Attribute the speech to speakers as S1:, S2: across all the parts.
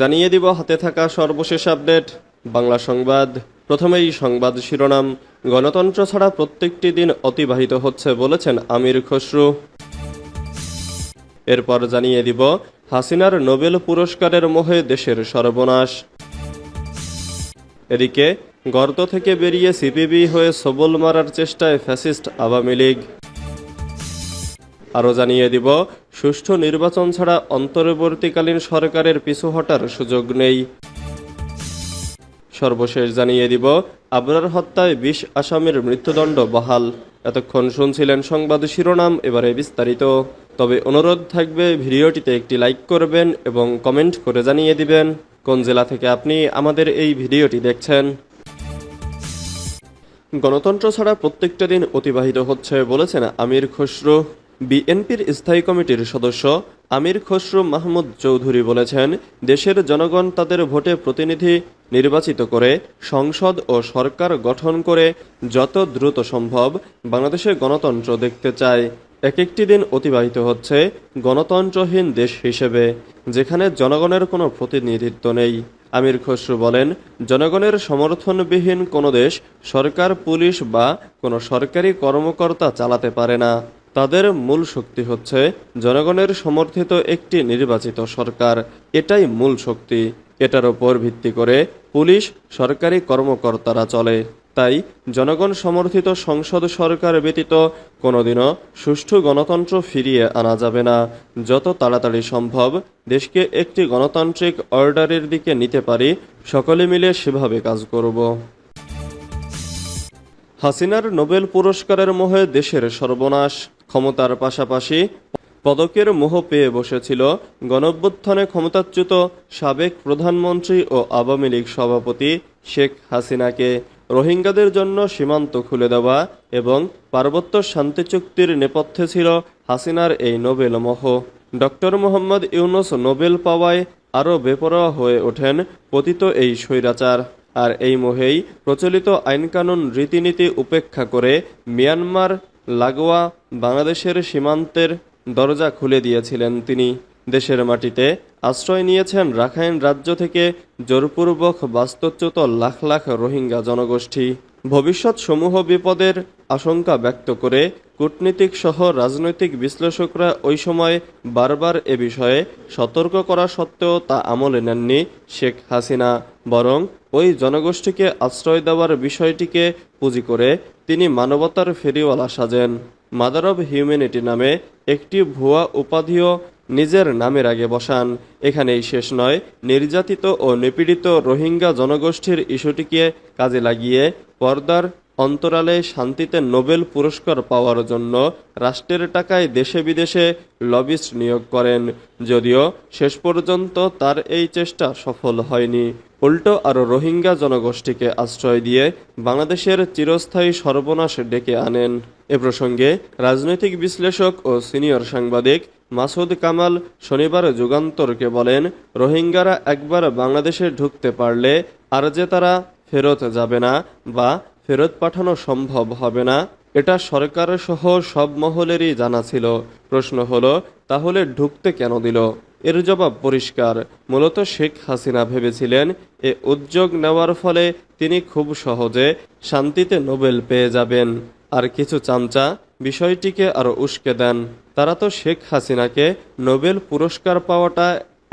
S1: জানিয়ে দিব হাতে থাকা সর্বশেষ আপডেট বাংলা সংবাদ প্রথমেই সংবাদ শিরোনাম গণতন্ত্র ছাড়া প্রত্যেকটি দিন অতিবাহিত হচ্ছে বলেছেন আমির খসরু এরপর জানিয়ে দিব হাসিনার নোবেল পুরস্কারের মোহে দেশের সর্বনাশ এদিকে গর্ত থেকে বেরিয়ে সিপিবি হয়ে সবল মারার চেষ্টায় ফ্যাসিস্ট আওয়ামী লীগ আরও জানিয়ে দিব সুষ্ঠু নির্বাচন ছাড়া অন্তর্বর্তীকালীন সরকারের পিছু হটার সুযোগ নেই সর্বশেষ জানিয়ে দিব আবরার হত্যায় বিশ আসামির মৃত্যুদণ্ড বহাল এতক্ষণ শুনছিলেন সংবাদ শিরোনাম এবারে বিস্তারিত তবে অনুরোধ থাকবে ভিডিওটিতে একটি লাইক করবেন এবং কমেন্ট করে জানিয়ে দিবেন কোন জেলা থেকে আপনি আমাদের এই ভিডিওটি দেখছেন গণতন্ত্র ছাড়া প্রত্যেকটা দিন অতিবাহিত হচ্ছে বলেছেন আমির খসরু বিএনপির স্থায়ী কমিটির সদস্য আমির খসরু মাহমুদ চৌধুরী বলেছেন দেশের জনগণ তাদের ভোটে প্রতিনিধি নির্বাচিত করে সংসদ ও সরকার গঠন করে যত দ্রুত সম্ভব বাংলাদেশের গণতন্ত্র দেখতে চায় এক একটি দিন অতিবাহিত হচ্ছে গণতন্ত্রহীন দেশ হিসেবে যেখানে জনগণের কোনো প্রতিনিধিত্ব নেই আমির খসরু বলেন জনগণের সমর্থনবিহীন কোনো দেশ সরকার পুলিশ বা কোনো সরকারি কর্মকর্তা চালাতে পারে না তাদের মূল শক্তি হচ্ছে জনগণের সমর্থিত একটি নির্বাচিত সরকার এটাই মূল শক্তি এটার ওপর ভিত্তি করে পুলিশ সরকারি কর্মকর্তারা চলে তাই জনগণ সমর্থিত সংসদ সরকার ব্যতীত কোনোদিনও সুষ্ঠু গণতন্ত্র ফিরিয়ে আনা যাবে না যত তাড়াতাড়ি সম্ভব দেশকে একটি গণতান্ত্রিক অর্ডারের দিকে নিতে পারি সকলে মিলে সেভাবে কাজ করব হাসিনার নোবেল পুরস্কারের মোহে দেশের সর্বনাশ ক্ষমতার পাশাপাশি পদকের মোহ পেয়ে বসেছিল গণভ্যুত্থানে ক্ষমতাচ্যুত সাবেক প্রধানমন্ত্রী ও আওয়ামী লীগ সভাপতি শেখ হাসিনাকে রোহিঙ্গাদের জন্য সীমান্ত খুলে দেওয়া এবং পার্বত্য শান্তি চুক্তির নেপথ্যে ছিল হাসিনার এই নোবেল মহ ডক্টর মোহাম্মদ ইউনুস নোবেল পাওয়ায় আরও বেপরোয়া হয়ে ওঠেন পতিত এই স্বৈরাচার আর এই মোহেই প্রচলিত আইনকানুন রীতিনীতি উপেক্ষা করে মিয়ানমার লাগোয়া বাংলাদেশের সীমান্তের দরজা খুলে দিয়েছিলেন তিনি দেশের মাটিতে আশ্রয় নিয়েছেন রাখাইন রাজ্য থেকে জোরপূর্বক বাস্তুচ্যুত লাখ লাখ রোহিঙ্গা জনগোষ্ঠী ভবিষ্যৎ সমূহ বিপদের আশঙ্কা ব্যক্ত করে কূটনীতিক সহ রাজনৈতিক বিশ্লেষকরা ওই সময় বারবার এ বিষয়ে সতর্ক করা সত্ত্বেও তা আমলে নেননি শেখ হাসিনা বরং ওই জনগোষ্ঠীকে আশ্রয় দেওয়ার বিষয়টিকে পুঁজি করে তিনি মানবতার ফেরিওয়ালা সাজেন মাদার অব হিউম্যানিটি নামে একটি ভুয়া উপাধিও নিজের নামের আগে বসান এখানেই শেষ নয় নির্যাতিত ও নিপীড়িত রোহিঙ্গা জনগোষ্ঠীর ইস্যুটিকে কাজে লাগিয়ে পর্দার অন্তরালে শান্তিতে নোবেল পুরস্কার পাওয়ার জন্য রাষ্ট্রের টাকায় দেশে বিদেশে লবিস্ট নিয়োগ করেন যদিও শেষ পর্যন্ত তার এই চেষ্টা সফল হয়নি উল্টো আরও রোহিঙ্গা জনগোষ্ঠীকে আশ্রয় দিয়ে বাংলাদেশের চিরস্থায়ী সর্বনাশ ডেকে আনেন এ প্রসঙ্গে রাজনৈতিক বিশ্লেষক ও সিনিয়র সাংবাদিক মাসুদ কামাল শনিবার যুগান্তরকে বলেন রোহিঙ্গারা একবার বাংলাদেশে ঢুকতে পারলে আর যে তারা ফেরত যাবে না বা ফেরত পাঠানো সম্ভব হবে না এটা সরকার সহ সব মহলেরই জানা ছিল প্রশ্ন হলো তাহলে ঢুকতে কেন দিল এর জবাব পরিষ্কার মূলত শেখ হাসিনা ভেবেছিলেন এ উদ্যোগ নেওয়ার ফলে তিনি খুব সহজে শান্তিতে নোবেল পেয়ে যাবেন আর কিছু চামচা বিষয়টিকে আরও উস্কে দেন তারা তো শেখ হাসিনাকে নোবেল পুরস্কার পাওয়াটা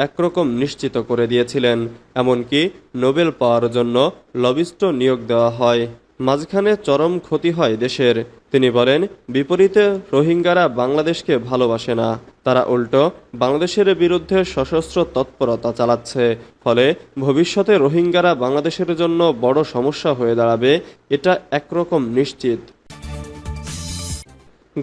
S1: একরকম নিশ্চিত করে দিয়েছিলেন এমনকি নোবেল পাওয়ার জন্য লবিস্ট নিয়োগ দেওয়া হয় মাঝখানে চরম ক্ষতি হয় দেশের তিনি বলেন বিপরীতে রোহিঙ্গারা বাংলাদেশকে ভালোবাসে না তারা উল্টো বাংলাদেশের বিরুদ্ধে সশস্ত্র তৎপরতা চালাচ্ছে ফলে ভবিষ্যতে রোহিঙ্গারা বাংলাদেশের জন্য বড় সমস্যা হয়ে দাঁড়াবে এটা একরকম নিশ্চিত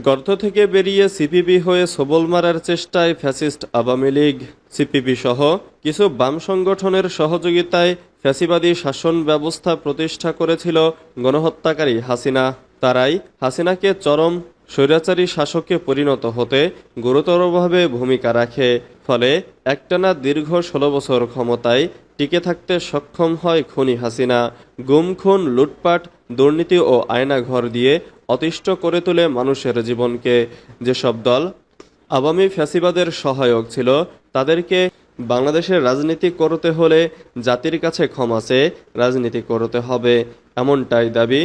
S1: গর্ত থেকে বেরিয়ে সিপিবি হয়ে সবল মারার চেষ্টায় ফ্যাসিস্ট আওয়ামী লীগ সিপিবি সহ কিছু বাম সংগঠনের সহযোগিতায় ফ্যাসিবাদী শাসন ব্যবস্থা প্রতিষ্ঠা করেছিল গণহত্যাকারী হাসিনা তারাই হাসিনাকে চরম স্বৈরাচারী শাসকে পরিণত হতে গুরুতরভাবে ভূমিকা রাখে ফলে একটানা দীর্ঘ ষোলো বছর ক্ষমতায় টিকে থাকতে সক্ষম হয় খুনি হাসিনা গুম খুন লুটপাট দুর্নীতি ও আয়না ঘর দিয়ে অতিষ্ঠ করে তুলে মানুষের জীবনকে যেসব দল আওয়ামী ফ্যাসিবাদের সহায়ক ছিল তাদেরকে বাংলাদেশের রাজনীতি করতে হলে জাতির কাছে ক্ষমা চেয়ে রাজনীতি করতে হবে এমনটাই দাবি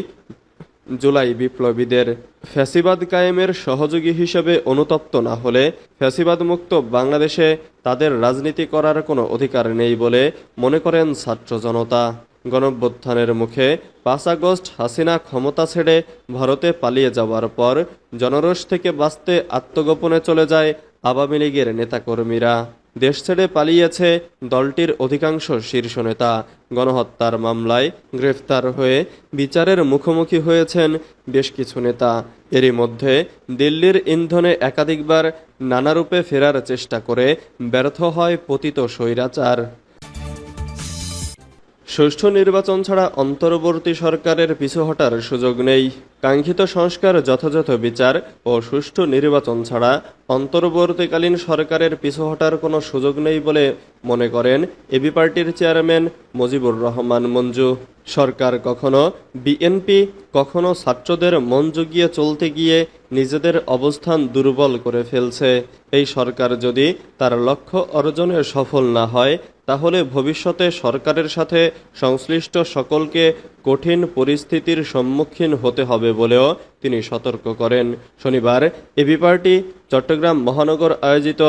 S1: জুলাই বিপ্লবীদের ফ্যাসিবাদ কায়েমের সহযোগী হিসেবে অনুতপ্ত না হলে ফ্যাসিবাদ মুক্ত বাংলাদেশে তাদের রাজনীতি করার কোনো অধিকার নেই বলে মনে করেন ছাত্র জনতা গণভ্যুত্থানের মুখে পাঁচ আগস্ট হাসিনা ক্ষমতা ছেড়ে ভারতে পালিয়ে যাওয়ার পর জনরস থেকে বাঁচতে আত্মগোপনে চলে যায় আওয়ামী লীগের নেতাকর্মীরা দেশ ছেড়ে পালিয়েছে দলটির অধিকাংশ শীর্ষ নেতা গণহত্যার মামলায় গ্রেফতার হয়ে বিচারের মুখোমুখি হয়েছেন বেশ কিছু নেতা এরই মধ্যে দিল্লির ইন্ধনে একাধিকবার নানারূপে ফেরার চেষ্টা করে ব্যর্থ হয় পতিত স্বৈরাচার সুষ্ঠু নির্বাচন ছাড়া অন্তর্বর্তী সরকারের পিছু হটার সুযোগ নেই কাঙ্ক্ষিত সংস্কার যথাযথ বিচার ও সুষ্ঠু নির্বাচন ছাড়া অন্তর্বর্তীকালীন সরকারের পিছু হটার কোনো সুযোগ নেই বলে মনে করেন এবি পার্টির চেয়ারম্যান মুজিবুর রহমান মঞ্জু সরকার কখনো বিএনপি কখনো ছাত্রদের মন জুগিয়ে চলতে গিয়ে নিজেদের অবস্থান দুর্বল করে ফেলছে এই সরকার যদি তার লক্ষ্য অর্জনে সফল না হয় তাহলে ভবিষ্যতে সরকারের সাথে সংশ্লিষ্ট সকলকে কঠিন পরিস্থিতির সম্মুখীন হতে হবে বলেও তিনি সতর্ক করেন শনিবার এবি পার্টি চট্টগ্রাম মহানগর আয়োজিত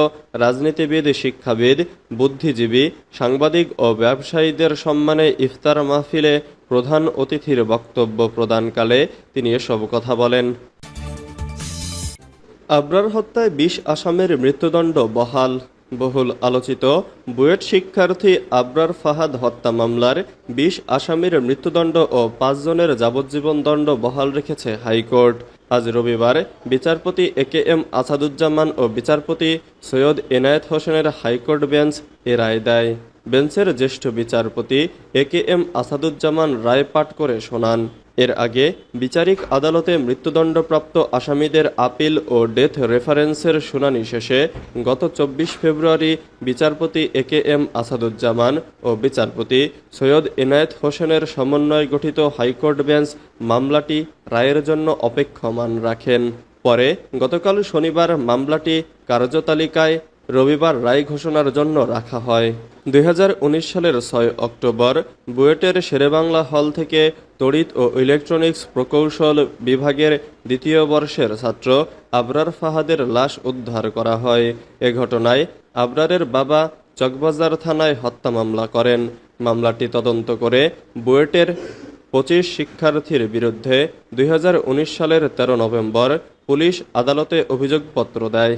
S1: রাজনীতিবিদ শিক্ষাবিদ বুদ্ধিজীবী সাংবাদিক ও ব্যবসায়ীদের সম্মানে ইফতার মাহফিলে প্রধান অতিথির বক্তব্য প্রদানকালে তিনি এসব কথা বলেন আবরার হত্যায় বিশ আসামের মৃত্যুদণ্ড বহাল বহুল আলোচিত বুয়েট শিক্ষার্থী আবরার ফাহাদ হত্যা মামলার বিশ আসামির মৃত্যুদণ্ড ও পাঁচজনের যাবজ্জীবন দণ্ড বহাল রেখেছে হাইকোর্ট আজ রবিবার বিচারপতি এ কে এম আসাদুজ্জামান ও বিচারপতি সৈয়দ এনায়েত হোসেনের হাইকোর্ট বেঞ্চ এ রায় দেয় বেঞ্চের জ্যেষ্ঠ বিচারপতি এ কে এম আসাদুজ্জামান রায় পাঠ করে শোনান এর আগে বিচারিক আদালতে মৃত্যুদণ্ডপ্রাপ্ত আসামিদের আপিল ও ডেথ রেফারেন্সের শুনানি শেষে গত চব্বিশ ফেব্রুয়ারি বিচারপতি এ কে এম আসাদুজ্জামান ও বিচারপতি সৈয়দ এনায়েত হোসেনের সমন্বয়ে গঠিত হাইকোর্ট বেঞ্চ মামলাটি রায়ের জন্য অপেক্ষমান রাখেন পরে গতকাল শনিবার মামলাটি কার্যতালিকায় রবিবার রায় ঘোষণার জন্য রাখা হয় দুই সালের ছয় অক্টোবর বুয়েটের শেরেবাংলা হল থেকে তড়িৎ ও ইলেকট্রনিক্স প্রকৌশল বিভাগের দ্বিতীয় বর্ষের ছাত্র আবরার ফাহাদের লাশ উদ্ধার করা হয় এ ঘটনায় আবরারের বাবা চকবাজার থানায় হত্যা মামলা করেন মামলাটি তদন্ত করে বুয়েটের পঁচিশ শিক্ষার্থীর বিরুদ্ধে দুই সালের ১৩ নভেম্বর পুলিশ আদালতে অভিযোগপত্র দেয়